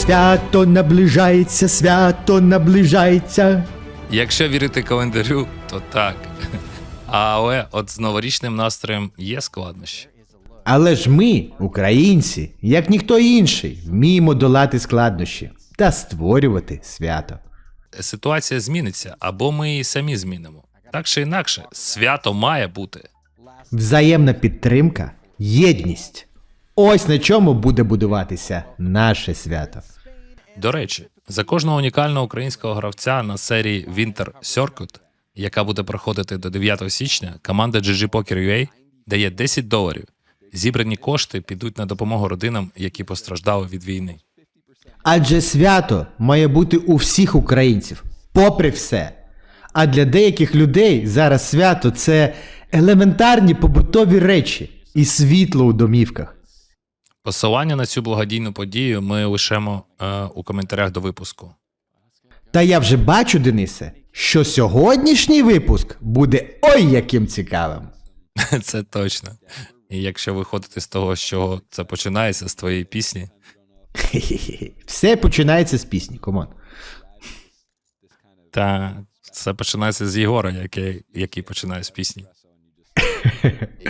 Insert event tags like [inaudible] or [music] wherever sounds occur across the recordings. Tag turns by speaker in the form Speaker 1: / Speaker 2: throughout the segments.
Speaker 1: Свято наближається, свято наближається.
Speaker 2: Якщо вірити календарю, то так. Але от з новорічним настроєм є складнощі.
Speaker 1: Але ж ми, українці, як ніхто інший, вміємо долати складнощі та створювати свято.
Speaker 2: Ситуація зміниться, або ми її самі змінимо. Так чи інакше, свято має бути.
Speaker 1: Взаємна підтримка, єдність. Ось на чому буде будуватися наше свято.
Speaker 2: До речі, за кожного унікального українського гравця на серії Winter Circuit, яка буде проходити до 9 січня, команда GG Poker UA дає 10 доларів. Зібрані кошти підуть на допомогу родинам, які постраждали від війни.
Speaker 1: Адже свято має бути у всіх українців, попри все. А для деяких людей зараз свято це елементарні побутові речі і світло у домівках.
Speaker 2: Посилання на цю благодійну подію ми лишемо е, у коментарях до випуску.
Speaker 1: Та я вже бачу, Денисе, що сьогоднішній випуск буде ой яким цікавим. [laughs]
Speaker 2: Це точно. І якщо виходити з того, що це починається з твоєї пісні, [laughs]
Speaker 1: Все починається з пісні, комон.
Speaker 2: та це починається з Єгора, який, який починає з пісні.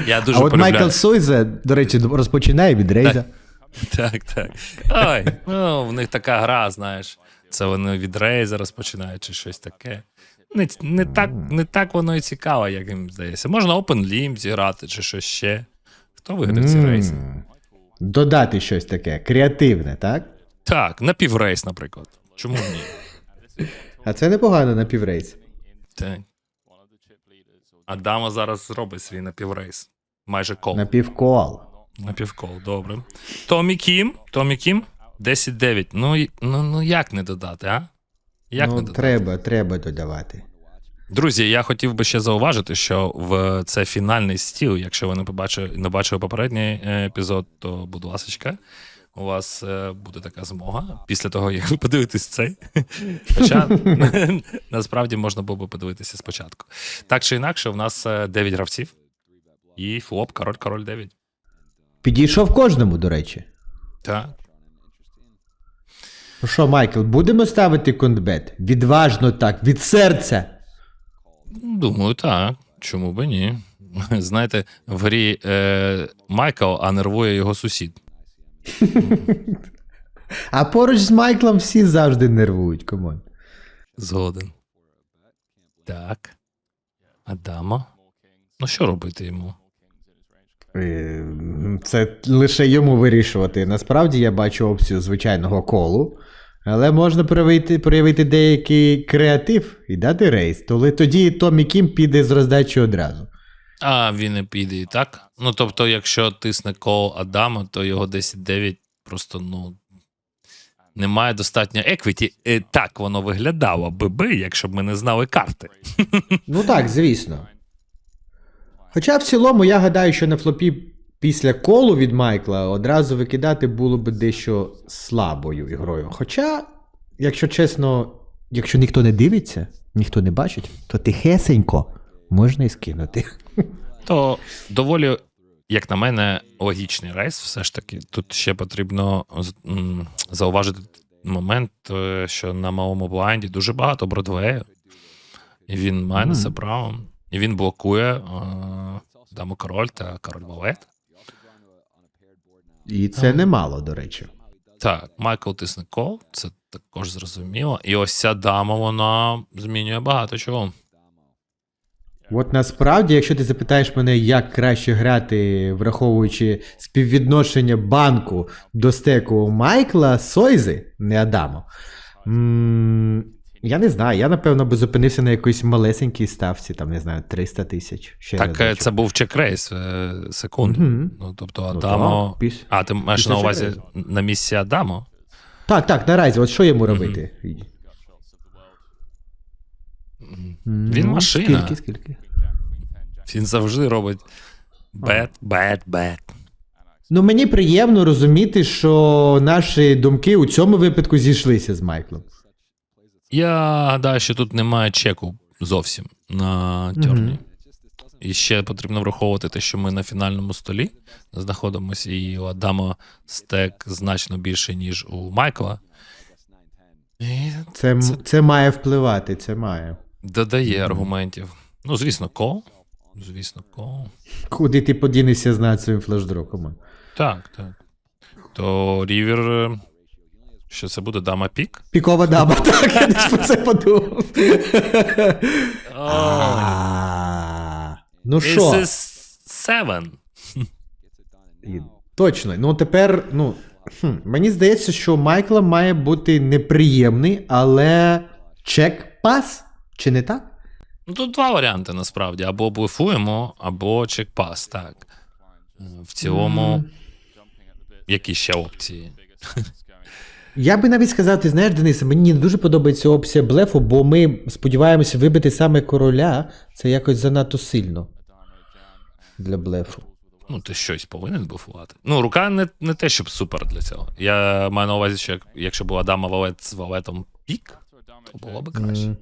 Speaker 2: Я дуже
Speaker 1: а от
Speaker 2: полюбляю.
Speaker 1: Майкл Сойзе, до речі, розпочинає від Рейза.
Speaker 2: Так, так. Ой, ну, в них така гра, знаєш. Це вони від Рейза розпочинають чи щось таке. Не, не, так, не так воно і цікаво, як їм здається. Можна Open Limb зіграти чи щось ще. Хто виграв ці рейси?
Speaker 1: Додати щось таке, креативне, так?
Speaker 2: Так, напіврейс, наприклад. Чому ні?
Speaker 1: А це непогано на піврейс.
Speaker 2: Так. Адама зараз зробить свій напіврейс. Майже кол.
Speaker 1: На півкол.
Speaker 2: Напівкол, добре. Томі Кім. Томі Кім. 10-9. Ну, ну, ну як не додати, а? Як не
Speaker 1: ну,
Speaker 2: додати?
Speaker 1: треба, треба додавати.
Speaker 2: Друзі, я хотів би ще зауважити, що в це фінальний стіл. Якщо ви не побачили, не бачили попередній е, епізод, то будь ласочка, у вас е, буде така змога після того, як ви подивитесь цей. [laughs] Хоча [laughs] насправді можна було би подивитися спочатку. Так чи інакше, в нас 9 гравців, і флоп, король, король 9.
Speaker 1: Підійшов кожному, до речі.
Speaker 2: Так.
Speaker 1: Ну що, Майкл, будемо ставити контбет? Відважно так, від серця.
Speaker 2: Думаю, так. Чому би ні? [laughs] Знаєте, в грі е, Майкл, а нервує його сусід.
Speaker 1: А поруч з Майклом всі завжди нервують, комон.
Speaker 2: Згоден. Так. Адама. Ну, що робити йому?
Speaker 1: Е, Це лише йому вирішувати. Насправді я бачу опцію звичайного колу, але можна проявити, проявити деякий креатив і дати рейс. Тоді Томі Кім піде з роздачі одразу.
Speaker 2: А, він не піде і так. Ну, тобто, якщо тисне кол Адама, то його 10-9 просто, ну. Немає достатньо еквіті. Так воно виглядало би би, якщо б ми не знали карти.
Speaker 1: Ну так, звісно. Хоча в цілому я гадаю, що на флопі після колу від Майкла одразу викидати було б дещо слабою ігрою. Хоча, якщо чесно, якщо ніхто не дивиться, ніхто не бачить, то тихесенько можна і скинути.
Speaker 2: То доволі, як на мене, логічний рейс. Все ж таки, тут ще потрібно зауважити момент, е, що на малому блайнді дуже багато Бродвею. І він має на це право. І він блокує е, даму король та король валет.
Speaker 1: І це немало, до речі.
Speaker 2: Так, Майкл тисне кол, це також зрозуміло. І ось ця дама, вона змінює багато чого.
Speaker 1: От насправді, якщо ти запитаєш мене, як краще грати, враховуючи співвідношення банку до стеку Майкла Сойзи, не Адамо. м, Я не знаю, я напевно би зупинився на якоїсь малесенькій ставці, там, не знаю, 300 тисяч. Ще
Speaker 2: Так, е, це був чек-рейс, е, секунду. Ну, тобто,
Speaker 1: Ну,
Speaker 2: Адамо.
Speaker 1: так, піс-
Speaker 2: А, ти маєш на увазі
Speaker 1: чек-рейсу.
Speaker 2: на місці Адамо?
Speaker 1: Так, так, наразі, от що йому робити?
Speaker 2: Він
Speaker 1: Ну,
Speaker 2: машина.
Speaker 1: Скільки, скільки? [laughs]
Speaker 2: Він завжди робить бет, бет, бет.
Speaker 1: Ну, мені приємно розуміти, що наші думки у цьому випадку зійшлися з Майклом.
Speaker 2: Я гадаю, що тут немає чеку зовсім на тьорні. І ще потрібно враховувати те, що ми на фінальному столі знаходимося, і у Адама стек значно більше, ніж у Майкла. І
Speaker 1: Це,
Speaker 2: Це-
Speaker 1: це має впливати, це має.
Speaker 2: додає аргументів. Ну, звісно, кол. Звісно, кол.
Speaker 1: Куди ти подінешся з над своїм флешдроком?
Speaker 2: Так, так. То Рівер. е, Що це буде дама пік?
Speaker 1: Пікова дама, [laughs] так, я десь про це подумав. Ну
Speaker 2: This
Speaker 1: що?
Speaker 2: is seven.
Speaker 1: Точно. Ну тепер, ну. хм, Мені здається, що у Майкла має бути неприємний, але чек-пас? Чи не так?
Speaker 2: Ну, тут два варіанти насправді: або блефуємо, або чекпас, так. В цілому, які ще опції? [laughs]
Speaker 1: Я би навіть сказав, ти знаєш, Денисе, мені не дуже подобається опція блефу, бо ми сподіваємося вибити саме короля. Це якось занадто сильно для блефу.
Speaker 2: Ну, ти щось повинен блефувати. Ну, рука не, не те, щоб супер для цього. Я маю на увазі, що як, якщо була дама валет з валетом пік, то було б краще.
Speaker 1: М.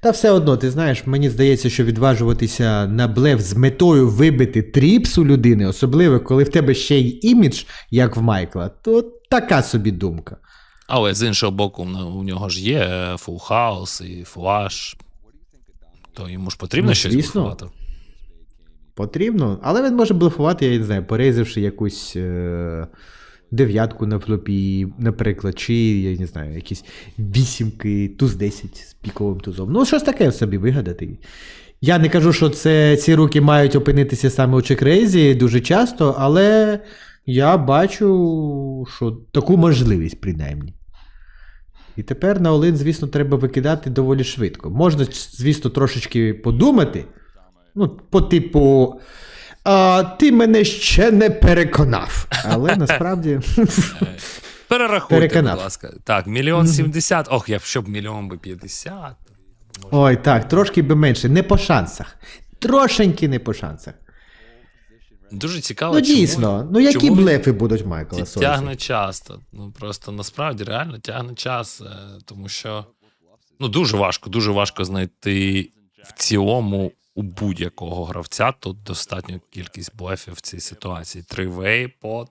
Speaker 1: Та все одно, ти знаєш, мені здається, що відважуватися на блеф з метою вибити тріпс у людини, особливо коли в тебе ще й імідж, як в Майкла, то така собі думка.
Speaker 2: Але з іншого боку, ну, у нього ж є фул хаус і флаш. То йому ж потрібно
Speaker 1: Ну,
Speaker 2: щось блефувати.
Speaker 1: Потрібно, але він може блефувати, я не знаю, порезавши якусь е- дев'ятку на флопі, наприклад, чи я не знаю, якісь вісімки, туз 10 з піковим тузом. Ну, щось таке собі вигадати. Я не кажу, що це, ці руки мають опинитися саме у чекрейзі дуже часто, але я бачу, що таку можливість, принаймні. І тепер на Олин, звісно, треба викидати доволі швидко. Можна, звісно, трошечки подумати. Ну, по типу. А, ти мене ще не переконав. Але [laughs] насправді.
Speaker 2: Перерахуйте,
Speaker 1: Переконав.
Speaker 2: будь ласка. Так, мільйон сімдесят. Ох, я б щоб мільйон би п'ятдесят.
Speaker 1: Ой, так, трошки би менше. Не по шансах. Трошеньки не по шансах.
Speaker 2: Дуже цікаво.
Speaker 1: Ну,
Speaker 2: чому-
Speaker 1: дійсно. Ну, які
Speaker 2: чому
Speaker 1: блефи будуть Майкла
Speaker 2: ті- Тягне часто. Ну просто насправді реально тягне час, е, тому що ну дуже важко, дуже важко знайти в цілому у будь-якого гравця тут достатньо кількість блефів в цій ситуації. Тривей, пот,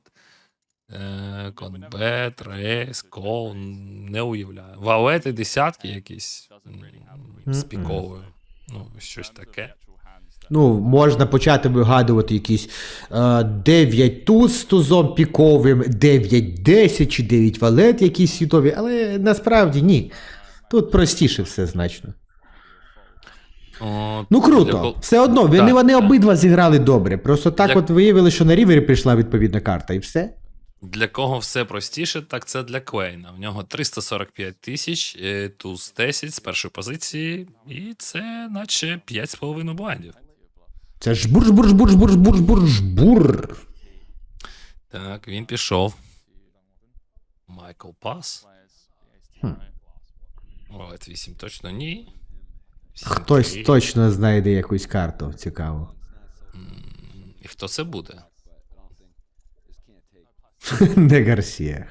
Speaker 2: е, конбет, рейс, кол. Не уявляю. Валети десятки якісь м. Ну, щось таке.
Speaker 1: Ну, можна почати вигадувати якісь е, 9 туз з тузом піковим, 9-10 чи 9 валет якісь світові, але насправді ні. Тут простіше все значно.
Speaker 2: От,
Speaker 1: Ну круто, все одно, вони,
Speaker 2: Так,
Speaker 1: вони
Speaker 2: так.
Speaker 1: обидва зіграли добре. Просто так
Speaker 2: Для-
Speaker 1: от виявили, що на рівері прийшла відповідна карта, і все.
Speaker 2: Для кого все простіше, так це для Клейна. В нього 345 тисяч, е, туз 10 з першої позиції, і це наче 5,5 блайндів.
Speaker 1: Це ж бур бур бур бур бур бур бур
Speaker 2: Так, він пішов. Майкл Пас.
Speaker 1: Хм.
Speaker 2: Ролет 8 точно ні.
Speaker 1: Хтось точно знайде якусь карту цікаву.
Speaker 2: І хто це буде? [laughs]
Speaker 1: Не Гарсія.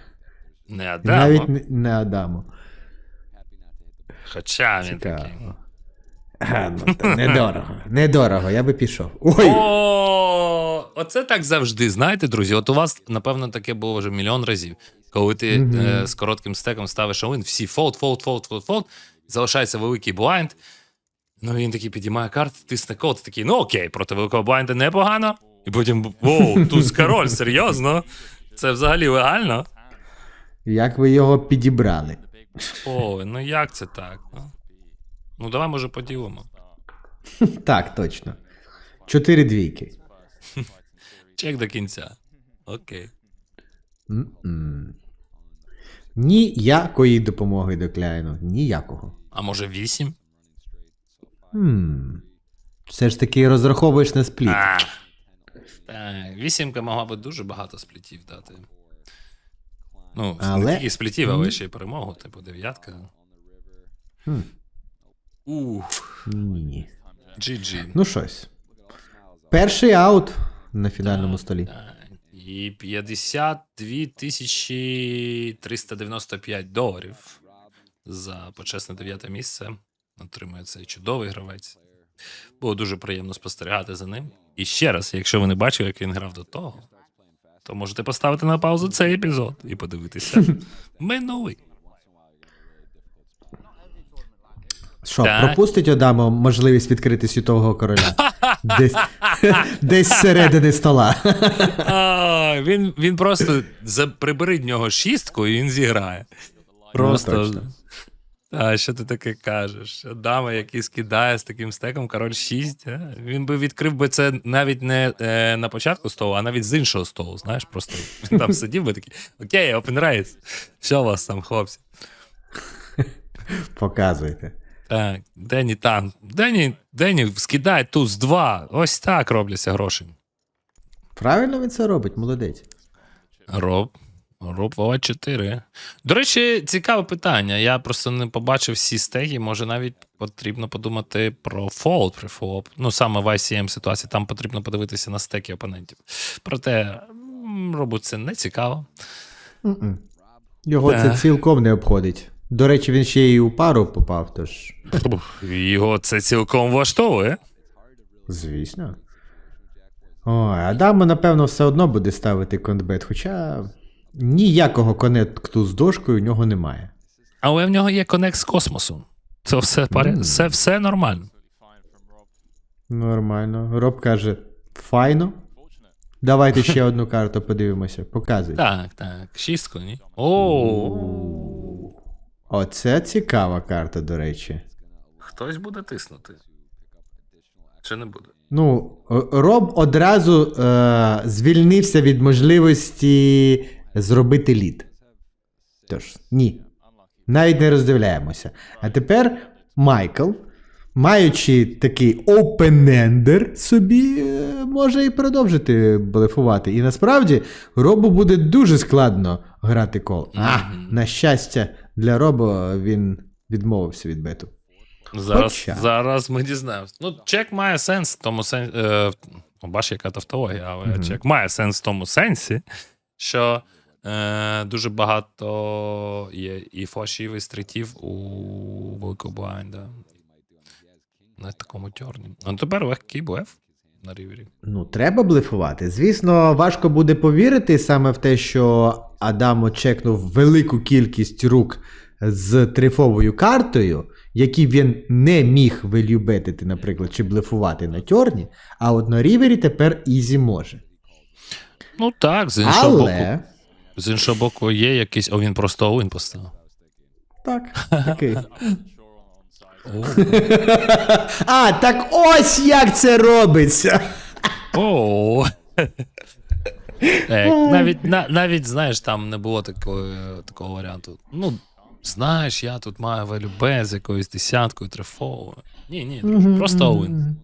Speaker 2: Не Адамо,
Speaker 1: Навіть не, не Адамо.
Speaker 2: хоча він такий.
Speaker 1: А, ну, та недорого. [laughs] Недорого, я би пішов. Ой!
Speaker 2: О, оце так завжди. Знаєте, друзі, от у вас, напевно, таке було вже мільйон разів. Коли ти
Speaker 1: Мгм.
Speaker 2: е, з коротким стеком ставиш олин, всі фолд, фолд, фолд, фолд, фолд, залишається великий блайнд. Ну він такий підіймає карти, тисне код, ти такий, ну окей, проти великого блайнда непогано. І потім, воу, туз король, серйозно? Це взагалі легально?
Speaker 1: Як ви його підібрали?
Speaker 2: Ой, ну як це так? Ну, ну давай, може, поділимо. [laughs]
Speaker 1: Так, точно. Чотири двійки. [laughs]
Speaker 2: Чек до кінця. Окей.
Speaker 1: М-м. Ніякої допомоги до Кляйну. Ніякого.
Speaker 2: А може вісім?
Speaker 1: М. Все ж таки розраховуєш на спліт.
Speaker 2: А, так, вісімка могла би дуже багато сплітів дати. Ну,
Speaker 1: Але-
Speaker 2: не тільки сплітів, але ще й перемогу, типу дев'ятка.
Speaker 1: Хм.
Speaker 2: Ух,
Speaker 1: Ні.
Speaker 2: GG.
Speaker 1: Ну щось. Перший аут на фінальному столі.
Speaker 2: І 52 тисячі 395 доларів за почесне дев'яте місце. Отримує цей чудовий гравець. Було дуже приємно спостерігати за ним. І ще раз, якщо ви не бачили, як він грав до того, то можете поставити на паузу цей епізод і подивитися [laughs] минулий.
Speaker 1: Що,
Speaker 2: Так.
Speaker 1: пропустить Адамо можливість відкрити світового короля? [laughs] Десь, [laughs] десь зсередини стола.
Speaker 2: А, він, він просто за, прибери в нього шістку і він зіграє. Просто.
Speaker 1: Ну.
Speaker 2: А що ти таке кажеш? Дама, який скидає з таким стеком, король 6. Він би відкрив би це навіть не е, на початку столу, а навіть з іншого столу. Знаєш, просто [laughs] він там сидів би такий: Окей, open race. Що у вас там, хлопці?
Speaker 1: Показуйте.
Speaker 2: Так, Дені там. Дені, Дені скидає туз 2. Ось так робляться гроші.
Speaker 1: Правильно він це робить, молодець.
Speaker 2: Роб. Роб 4. До речі, цікаве питання. Я просто не побачив всі стеги. Може, навіть потрібно подумати про фолд при фолд. Ну, саме в ICM ситуації, там потрібно подивитися на стеки опонентів. Проте Робу це не цікаво.
Speaker 1: М-м. Його це цілком не обходить. До речі, він ще й у пару попав, тож,
Speaker 2: Його це цілком влаштовує.
Speaker 1: звісно. Ой, Адамо, напевно, все одно буде ставити контбет, хоча ніякого конекту з дошкою у нього немає.
Speaker 2: Але в нього є конект з космосу. Це все, пари... все, все нормально.
Speaker 1: Нормально. Роб каже: файно. Давайте ще [laughs] одну карту подивимося. Показуйте.
Speaker 2: Так, так. Шістку, ні? О,
Speaker 1: Оце цікава карта, до речі.
Speaker 2: хтось буде тиснути. Чи не буде?
Speaker 1: Ну, Роб одразу е, звільнився від можливості зробити лід. Тож, ні. Навіть не роздивляємося. А тепер Майкл, маючи такий опенендер, собі е, може і продовжити блефувати. І насправді Робу буде дуже складно грати кол. А, на щастя, для Робо він відмовився від бету.
Speaker 2: Зараз,
Speaker 1: Хоча.
Speaker 2: зараз ми дізнаємося. Ну, чек має сенс в тому сенсі. Е, ну, бач, яка тавтологія, але
Speaker 1: Мгм.
Speaker 2: чек має сенс в тому сенсі, що е, дуже багато є і флашів, і стрітів у великого блайнда. На такому тьорні. Ну, тепер легкий блеф на рівері.
Speaker 1: Ну, треба блефувати. Звісно, важко буде повірити саме в те, що Адамо чекнув велику кількість рук з трифовою картою, які він не міг вилюбетити, наприклад, чи блефувати на тьорні, а от на рівері тепер Ізі може.
Speaker 2: Ну так, з іншого боку. З іншого боку, є якийсь. О, він просто Оуін поставив.
Speaker 1: Так, такий.
Speaker 2: О.
Speaker 1: А, так ось як це робиться.
Speaker 2: О. Так, навіть, на, навіть, знаєш, там не було такого, такого варіанту. Ну, знаєш, я тут маю ВЛБ з якоюсь десяткою трифовою. Ні, ні, просто Оуен.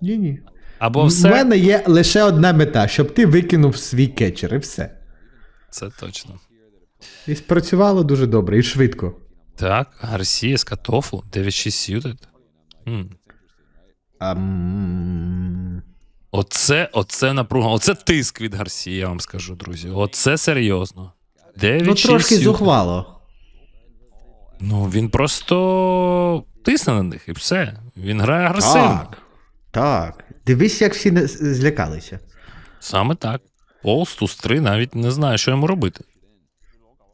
Speaker 1: Ні, ні.
Speaker 2: Або
Speaker 1: У
Speaker 2: все.
Speaker 1: мене є лише одна мета, щоб ти викинув свій кетчер, і все.
Speaker 2: Це точно.
Speaker 1: І спрацювало дуже добре і швидко.
Speaker 2: Так, Гарсія з Катофу, 9-6 suited.
Speaker 1: Ам,
Speaker 2: Оце, оце напруга, оце тиск від Гарсії, я вам скажу, друзі. Оце серйозно. 9
Speaker 1: Ну, трошки зухвало.
Speaker 2: Ну, він просто тисне на них і все. Він грає агресивно.
Speaker 1: Так. Так. Дивись, як всі не- злякалися.
Speaker 2: Саме так. Полз, туз 3 навіть не знає, що йому робити.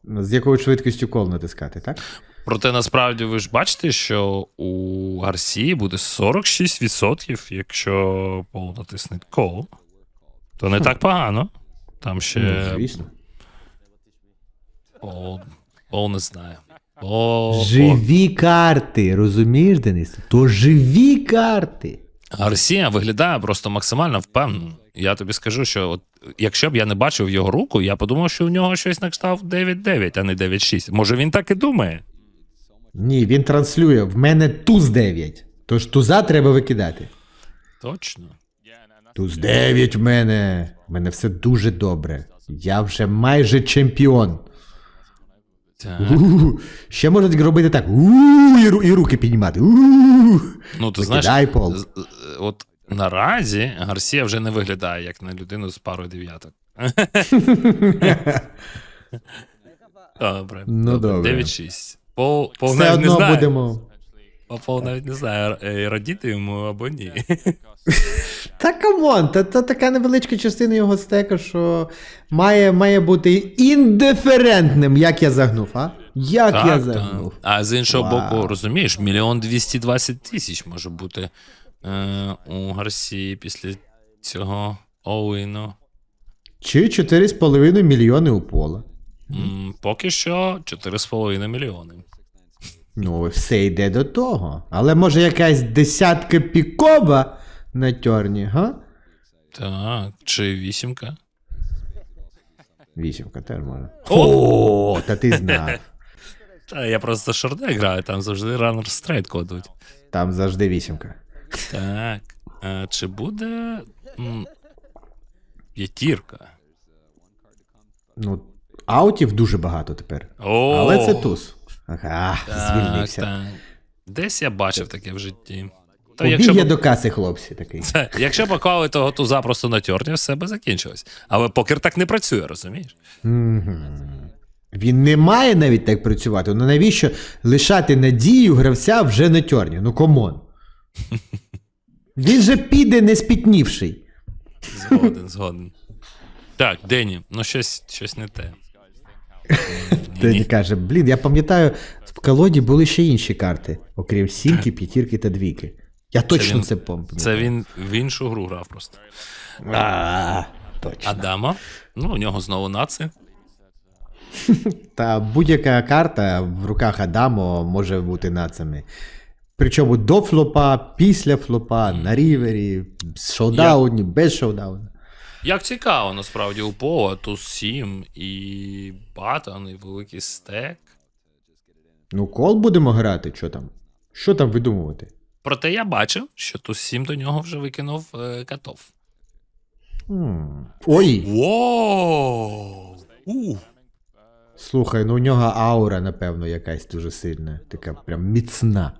Speaker 1: З якою швидкістю кол натискати, так?
Speaker 2: Проте насправді ви ж бачите, що у Гарсії буде 46%, якщо Пол натисне кол. То не так погано. Там ще
Speaker 1: Ну, звісно.
Speaker 2: Пол, Пол не знає. Пол,
Speaker 1: Живі карти, розумієш, Денис? То живі карти.
Speaker 2: Гарсія виглядає просто максимально впевнено. Я тобі скажу, що от, якщо б я не бачив його руку, я подумав, що в нього щось на кшталт 9-9, а не 9-6. Може він так і думає.
Speaker 1: Ні, він транслює. В мене туз 9. Тож туза треба викидати.
Speaker 2: Точно.
Speaker 1: Туз 9 в мене. В мене все дуже добре. Я вже майже чемпіон.
Speaker 2: Так.
Speaker 1: У-у-у. Ще можуть робити так. І, і руки піднімати. У-у-у.
Speaker 2: Ну, ти знаєш,
Speaker 1: Пол.
Speaker 2: от наразі Гарсія вже не виглядає як на людину з парою дев'яток. [laughs] Добре.
Speaker 1: Ну, добре.
Speaker 2: 9-6. Пол, Пол
Speaker 1: Все
Speaker 2: навіть не
Speaker 1: одно
Speaker 2: знає.
Speaker 1: будемо.
Speaker 2: Попов навіть не знає, е, радіти йому або ні. [laughs]
Speaker 1: Та камон, та, та така невеличка частина його стека, що має, має бути індиферентним, як я загнув, а? Як я загнув?
Speaker 2: так. А з іншого
Speaker 1: Вау.
Speaker 2: боку, розумієш, мільйон двісті двадцять тисяч може бути е, у Гарсії після цього Оуіну.
Speaker 1: Чи 4,5 мільйони у пола.
Speaker 2: М, Поки що 4,5 мільйони.
Speaker 1: Ну, все йде до того. Але може якась десятка пікова на тьорні, га?
Speaker 2: Так, чи вісімка?
Speaker 1: Вісімка теж може. О, та ти знав.
Speaker 2: Та я просто шорте граю, там завжди раннер стрейт кладуть.
Speaker 1: Там завжди вісімка.
Speaker 2: Так. А, чи буде м, п'ятірка?
Speaker 1: Ну, аутів дуже багато тепер.
Speaker 2: О,
Speaker 1: Але це туз. Ага,
Speaker 2: так,
Speaker 1: звільнився.
Speaker 2: так. Десь я бачив таке в житті. То
Speaker 1: Побіг
Speaker 2: якщо,
Speaker 1: я
Speaker 2: б-
Speaker 1: до каси, хлопці, такий.
Speaker 2: Це, якщо поклали того туза просто на тьорні, все би закінчилось. Але покер так не працює, розумієш?
Speaker 1: Мгм. Він не має навіть так працювати. Ну навіщо лишати надію гравця вже на тьорні? Ну комон. [laughs] Він же піде не спітнівший.
Speaker 2: Згоден, згоден. Так, Дені, ну щось, щось не те. [laughs]
Speaker 1: Дені каже: блін, я пам'ятаю, в колоді були ще інші карти, окрім сімки, п'ятірки та двійки. Я точно це пам'ятаю.
Speaker 2: Це він в іншу гру грав просто.
Speaker 1: А, точно.
Speaker 2: Адама. Ну, у нього знову наци. [laughs]
Speaker 1: Та будь-яка карта в руках Адамо може бути нацами. Причому до флопа, після флопа, на рівері, шоудауні, без шоудауна.
Speaker 2: Як цікаво, насправді, у Пова туз 7 і батон, і великий стек.
Speaker 1: Ну, кол будемо грати, що там? Що там видумувати?
Speaker 2: Проте я бачив, що туз 7 до нього вже викинув е, катов.
Speaker 1: М. Ой,
Speaker 2: Воу! У!
Speaker 1: слухай, ну у нього аура, напевно, якась дуже сильна, така прям міцна.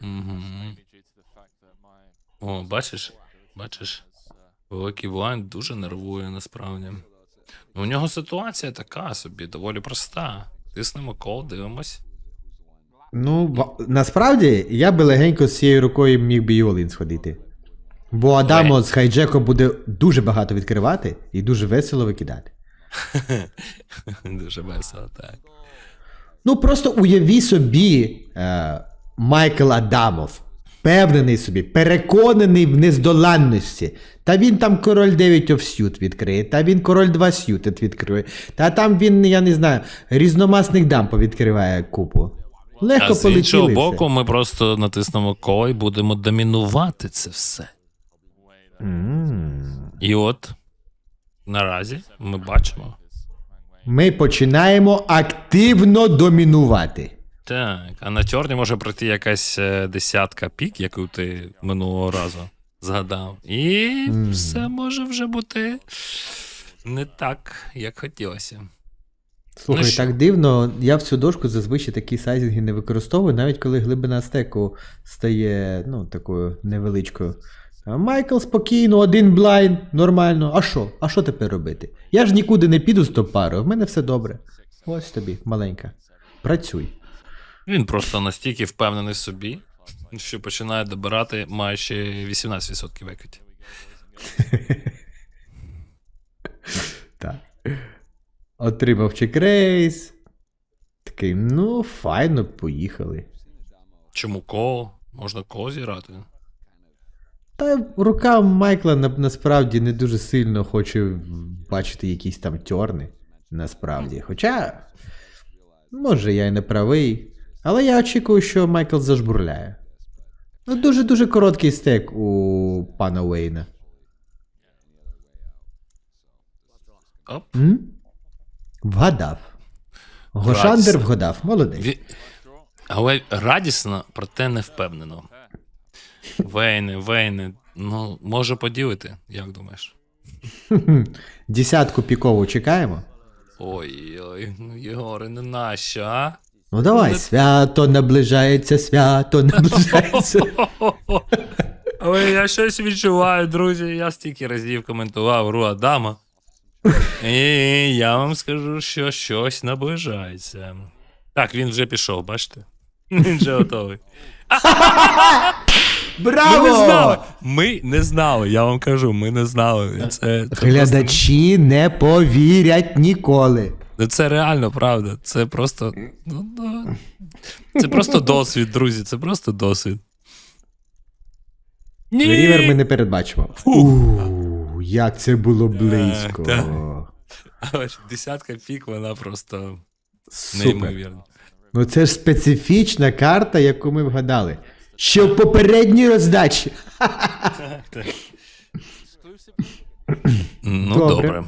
Speaker 2: Угу. О, бачиш, бачиш, великий Блайнд дуже нервує насправді. Ну, у нього ситуація така собі, доволі проста. Тиснемо кол, дивимось.
Speaker 1: Ну, насправді, я би легенько з цією рукою міг би і Олін сходити. Бо Адамо з хайджеко буде дуже багато відкривати і дуже весело викидати. [laughs]
Speaker 2: Дуже весело, так.
Speaker 1: Ну просто уяві собі е, Майкл Адамов, впевнений собі, переконаний в нездоланності. Та він там король 9 офсют відкриє, та він король 2 сютед відкриє, та там він, я не знаю, різномасних дам повідкриває купу. Легко
Speaker 2: А з іншого боку, ми просто натиснемо кол і будемо домінувати це все.
Speaker 1: М.
Speaker 2: І от наразі ми бачимо.
Speaker 1: Ми починаємо активно домінувати.
Speaker 2: Так, а на чорні може прийти якась е, десятка пік, яку ти минулого разу згадав. І
Speaker 1: Мгм.
Speaker 2: все може вже бути не так, як хотілося.
Speaker 1: Слухай,
Speaker 2: Ну
Speaker 1: так дивно, я в цю дошку зазвичай такі сайзинги не використовую, навіть коли глибина стеку стає ну, такою невеличкою. А Майкл спокійно, один блайн, нормально. А що? А що тепер робити? Я ж нікуди не піду з топ-парою, в мене все добре. Ось тобі, маленька. Працюй.
Speaker 2: Він просто настільки впевнений в собі, що починає добирати майже 18% еквіті. [laughs]
Speaker 1: Так. Отримав чекрейс. Такий, ну, файно, поїхали.
Speaker 2: Чому кол? Можна кол зіграти.
Speaker 1: Та рука Майкла на, насправді не дуже сильно хоче бачити якісь там тьорни. Насправді. Хоча, може, я й не правий. Але я очікую, що Майкл зажбурляє. Ну, дуже-дуже короткий стек у пана Уейна.
Speaker 2: Оп.
Speaker 1: М? Вгадав. Гошандер
Speaker 2: Радісно.
Speaker 1: вгадав. Молодець.
Speaker 2: Ві... Але радісно, проте не впевнено. Вейни, Вейни, ну, може поділити, як думаєш?
Speaker 1: Десятку пікову чекаємо.
Speaker 2: Ой-ой, ну Єгоре, не нащо, а?
Speaker 1: Ну давай,
Speaker 2: Не-
Speaker 1: свято наближається, свято наближається. [laughs]
Speaker 2: Але я щось відчуваю, друзі. Я стільки разів коментував гру Адама. І я вам скажу, що щось наближається. Так, він вже пішов, бачите? [laughs] Він же готовий. [laughs]
Speaker 1: Браво!
Speaker 2: Ми не знали. Ми не знали, я вам кажу, ми не знали. Це, це,
Speaker 1: Глядачі не повірять ніколи.
Speaker 2: Просто, це реально правда. Це просто. Ну, ну, це просто досвід, друзі. Це просто досвід. Ні!
Speaker 1: Рівер ми не передбачимо. У, як це було близько.
Speaker 2: так. Але Десятка пік, вона просто неймовірна.
Speaker 1: Ну це ж специфічна карта, яку ми вгадали. Ще в попередній роздачі.
Speaker 2: Ну,
Speaker 1: Добре.
Speaker 2: добре.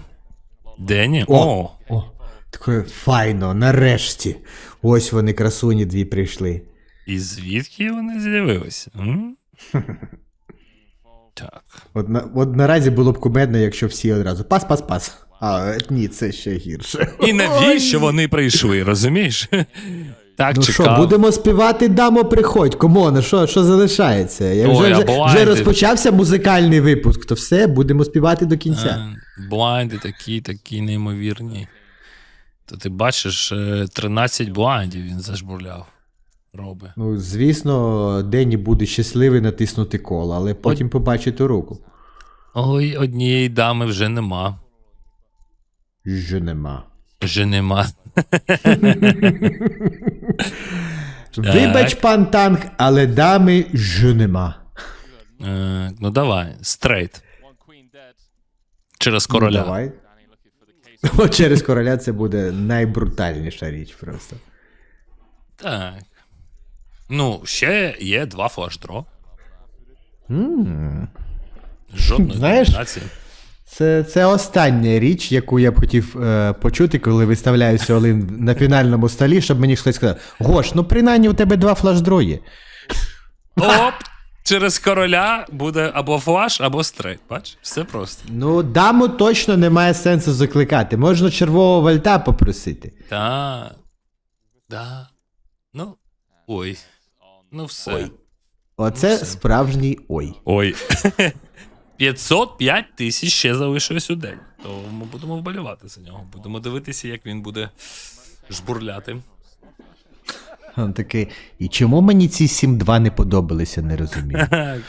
Speaker 2: Дені?
Speaker 1: О, таке файно, нарешті. Ось вони, красуні дві прийшли.
Speaker 2: і звідки вони з'явилися? [laughs] Так.
Speaker 1: От, на, от наразі було б кумедно, якщо всі одразу пас, пас, пас. А ні, це ще гірше.
Speaker 2: І навіщо вони прийшли, розумієш? [laughs] Так,
Speaker 1: Ну що, будемо співати Дамо приходь. Комон, що, що залишається? Як
Speaker 2: Ой,
Speaker 1: вже, вже, вже розпочався музикальний випуск, то все, будемо співати до кінця.
Speaker 2: Е, Блайнди такі, такі неймовірні. То ти бачиш, е, 13 блайндів він зажбурляв. Роби.
Speaker 1: Ну, звісно, Денні буде щасливий натиснути коло, але потім побачити руку.
Speaker 2: Ой, однієї дами вже нема.
Speaker 1: Вже нема.
Speaker 2: Вже нема. [laughs]
Speaker 1: Вибач, пан танк, але дами ж нема.
Speaker 2: Е, ну давай, стрейт. Через
Speaker 1: Ну,
Speaker 2: короля.
Speaker 1: давай. [laughs] О, через короля це буде найбрутальніша річ просто.
Speaker 2: Так. Ну, ще є два флешдро.
Speaker 1: м
Speaker 2: Жодної
Speaker 1: Знаєш,
Speaker 2: комбінації.
Speaker 1: Це, це остання річ, яку я б хотів е, почути, коли виставляюся Олин на фінальному столі, щоб мені хтось сказав: Гош, ну принаймні у тебе два флаждро є.
Speaker 2: Оп! Через короля буде або флаш, або стрейт. Бач? Все просто.
Speaker 1: Ну, даму точно немає сенсу закликати. Можна червового вальта попросити.
Speaker 2: Так. Да. Ну. Ой. Ну все.
Speaker 1: Оце
Speaker 2: все.
Speaker 1: справжній ой.
Speaker 2: Ой. [laughs] 505 тисяч ще залишилось у день. То ми будемо вболівати за нього. Будемо дивитися, як він буде жбурляти.
Speaker 1: Такий. І чому мені ці 7-2 не подобалися, не розумію. [laughs]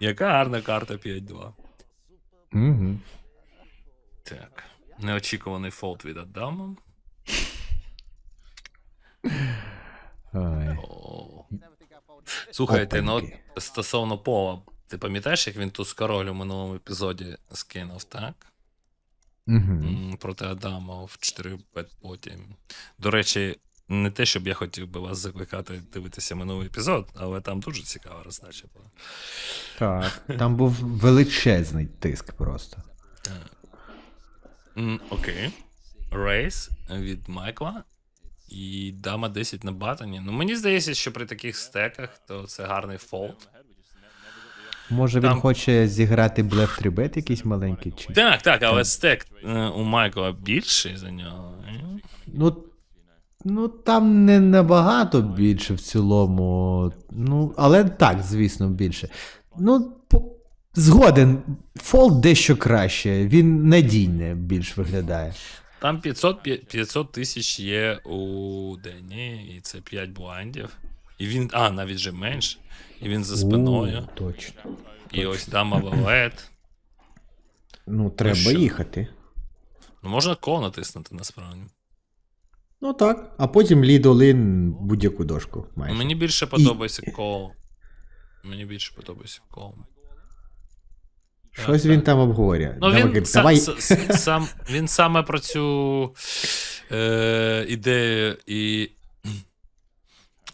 Speaker 2: Яка гарна карта 5-2.
Speaker 1: Угу.
Speaker 2: Так. Неочікуваний фолд від Адама.
Speaker 1: Ой.
Speaker 2: О. Слухайте, ну от стосовно Пола, ти пам'ятаєш, як він ту з король у минулому епізоді скинув, так?
Speaker 1: Угу.
Speaker 2: М, Проти Адама в 4 бет потім. До речі, не те, щоб я хотів би вас закликати дивитися минулий епізод, але там дуже цікава роздача була.
Speaker 1: Так. [laughs] Там був величезний тиск просто.
Speaker 2: Окей. Рейс від Майкла. І дама 10 на батоні. Ну, мені здається, що при таких стеках то це гарний фолд.
Speaker 1: Може, він хоче зіграти блеф 3 якийсь маленький чи.
Speaker 2: Так, так, але стек е, у Майкла більший за нього.
Speaker 1: Ну, ну там не набагато більше в цілому. Ну, але так, звісно, більше. Ну, по... згоден, фолд дещо краще, він надійне більш виглядає.
Speaker 2: Там 500, 500 тисяч є у Дені, і це 5 блайндів. І він, а, навіть же менше. І він за спиною.
Speaker 1: У, точно.
Speaker 2: І ось дама валет.
Speaker 1: Ну, треба їхати.
Speaker 2: Ну, можна кол натиснути насправді.
Speaker 1: Ну так. А потім лід олин будь-яку дошку. Майже.
Speaker 2: Мені більше подобається кол. Мені більше подобається кол.
Speaker 1: Щось
Speaker 2: так,
Speaker 1: він
Speaker 2: так.
Speaker 1: там обговорює.
Speaker 2: Ну,
Speaker 1: Давай,
Speaker 2: він,
Speaker 1: говорить,
Speaker 2: сам,
Speaker 1: давай.
Speaker 2: с- с- сам, він саме про цю е, ідею і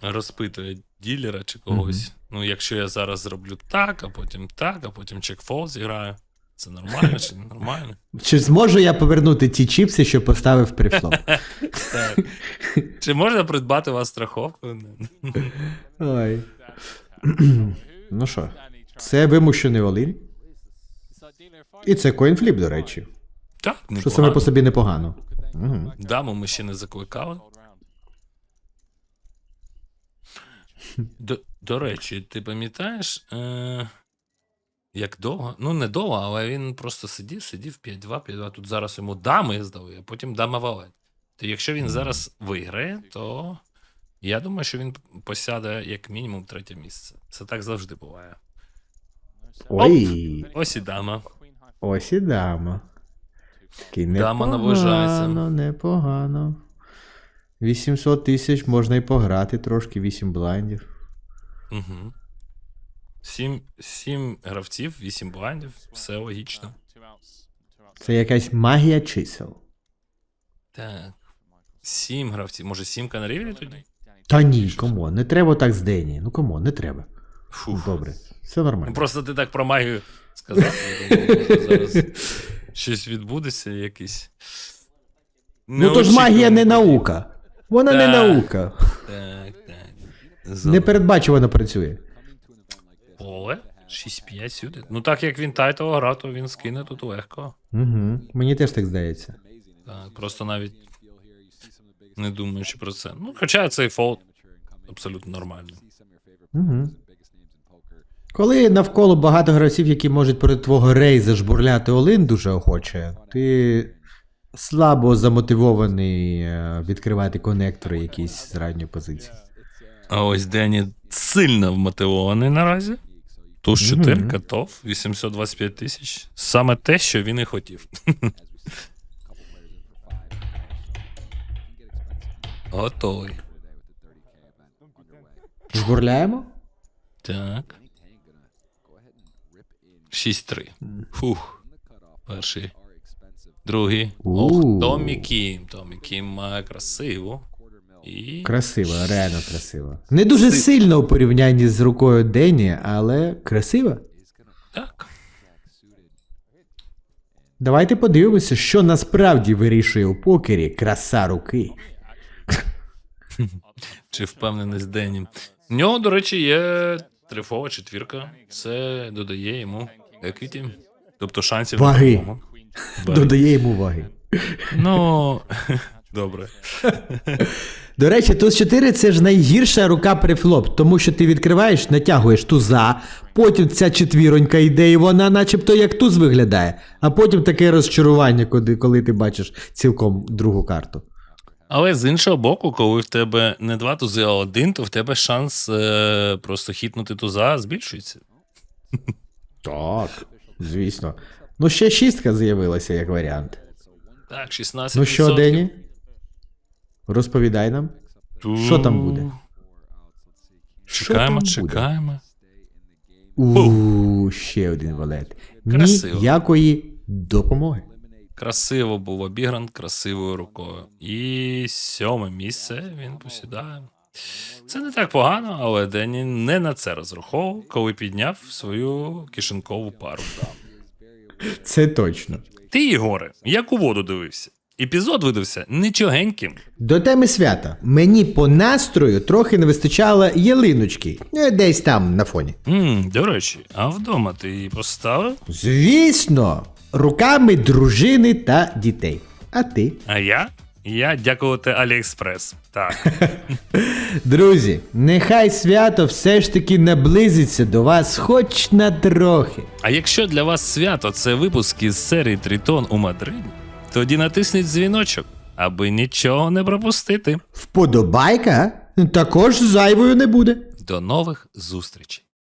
Speaker 2: розпитує ділера чи когось. Ну, якщо я зараз зроблю так, а потім так, а потім чекфол зіграю. Це нормально чи не нормально?
Speaker 1: Чи зможу я повернути ті чіпси, що поставив прифлоп?
Speaker 2: Чи можна придбати у вас страховку?
Speaker 1: Ой. ну що, це вимушений олин. І це коінфліп, до речі.
Speaker 2: Так,
Speaker 1: Що саме по собі непогано. Угу.
Speaker 2: Даму ми ще не закликали. До, до речі, ти пам'ятаєш, е, як довго? Ну, не довго, але він просто сидів, сидів 5-2, 5-2. Тут зараз йому дами здали, а потім дама валет. То якщо він зараз виграє, то Я думаю, що він посяде як мінімум третє місце. Це так завжди буває.
Speaker 1: Ой,
Speaker 2: Ось і дама.
Speaker 1: ось і дама. Такий
Speaker 2: Дама
Speaker 1: непогано,
Speaker 2: наближається.
Speaker 1: непогано. 800 тисяч можна і пограти трошки, 8 блайндів.
Speaker 2: Угу. Сім, сім гравців, вісім блайндів, все логічно.
Speaker 1: Це якась магія чисел.
Speaker 2: Так. Сім гравців. Може, сімка на рівні тоді?
Speaker 1: Та ні, кому, не треба так з Дені. Ну кому, не треба.
Speaker 2: Фух.
Speaker 1: Добре, все
Speaker 2: Ну,
Speaker 1: нормально.
Speaker 2: просто ти так про магію сказав. я думав, зараз щось відбудеться якийсь.
Speaker 1: Ну то ж магія не наука. Вона не
Speaker 2: Так.
Speaker 1: наука.
Speaker 2: Так, так.
Speaker 1: Непередбачувано працює.
Speaker 2: Поле? 6-5 сюди. Ну так як він тайтл грав, то він скине тут легко.
Speaker 1: Угу. Мені теж так здається.
Speaker 2: Так, просто навіть не думаючи про це. Ну, хоча цей фолд абсолютно нормальний.
Speaker 1: Угу. Коли навколо багато гравців, які можуть проти твого рейза жбурляти Олин дуже охоче, ти слабо замотивований е, відкривати конектори якісь з ранньої позиції.
Speaker 2: А ось Дені сильно вмотивований наразі. Туз 4,
Speaker 1: Мгм.
Speaker 2: катов, 825 тисяч. Саме те, що він і хотів. [laughs] Готовий.
Speaker 1: Жбурляємо?
Speaker 2: Так. 6-3. Фух. Перший. Другий. Ох, Томі Кім. Томі Кім має красиву. І.
Speaker 1: Красиво, реально красиво. Не дуже сильно у порівнянні з рукою Дені, але красиво.
Speaker 2: Так.
Speaker 1: Давайте подивимося, що насправді вирішує у покері краса руки. [laughs]
Speaker 2: Чи впевненість Дені. В нього, до речі, є трифова четвірка. Це додає йому еквіті. Тобто шансів.
Speaker 1: Ваги. [laughs] Додає йому ваги.
Speaker 2: Ну, [laughs] добре.
Speaker 1: До речі, туз 4 це ж найгірша рука префлоп, тому що ти відкриваєш, натягуєш туза, потім ця четвіронька йде, і вона начебто як туз виглядає, а потім таке розчарування, коли, коли ти бачиш цілком другу карту.
Speaker 2: Але з іншого боку, коли в тебе не два тузи, а один, то в тебе шанс е, просто хітнути туза збільшується.
Speaker 1: Так, звісно. Ну, ще шістка з'явилася як варіант.
Speaker 2: Так, 16%.
Speaker 1: Ну що, Дені? Розповідай нам.
Speaker 2: Ту-
Speaker 1: що там буде? Що
Speaker 2: Чекаємо,
Speaker 1: там буде?
Speaker 2: чекаємо.
Speaker 1: У, ще один валет.
Speaker 2: Красиво.
Speaker 1: Ніякої допомоги.
Speaker 2: Красиво був обігран красивою рукою. І сьоме місце він посідає. Це не так погано, але Дені не на це розраховував, коли підняв свою кишенькову пару.
Speaker 1: Це точно.
Speaker 2: Ти, Єгоре, як у воду дивився. Епізод видався нічогеньким.
Speaker 1: До теми свята. Мені по настрою трохи не вистачало ялиночки. е, Десь там на фоні.
Speaker 2: м до речі, а вдома ти її поставив?
Speaker 1: Звісно, руками дружини та дітей. А ти?
Speaker 2: А я? Я дякувати Аліекспрес. Так. [laughs]
Speaker 1: Друзі, нехай свято все ж таки наблизиться до вас хоч на трохи.
Speaker 2: А якщо для вас свято це випуск із серії Тритон у Мадриді, тоді натисніть дзвіночок, аби нічого не пропустити.
Speaker 1: Вподобайка також зайвою не буде.
Speaker 2: До нових зустрічей!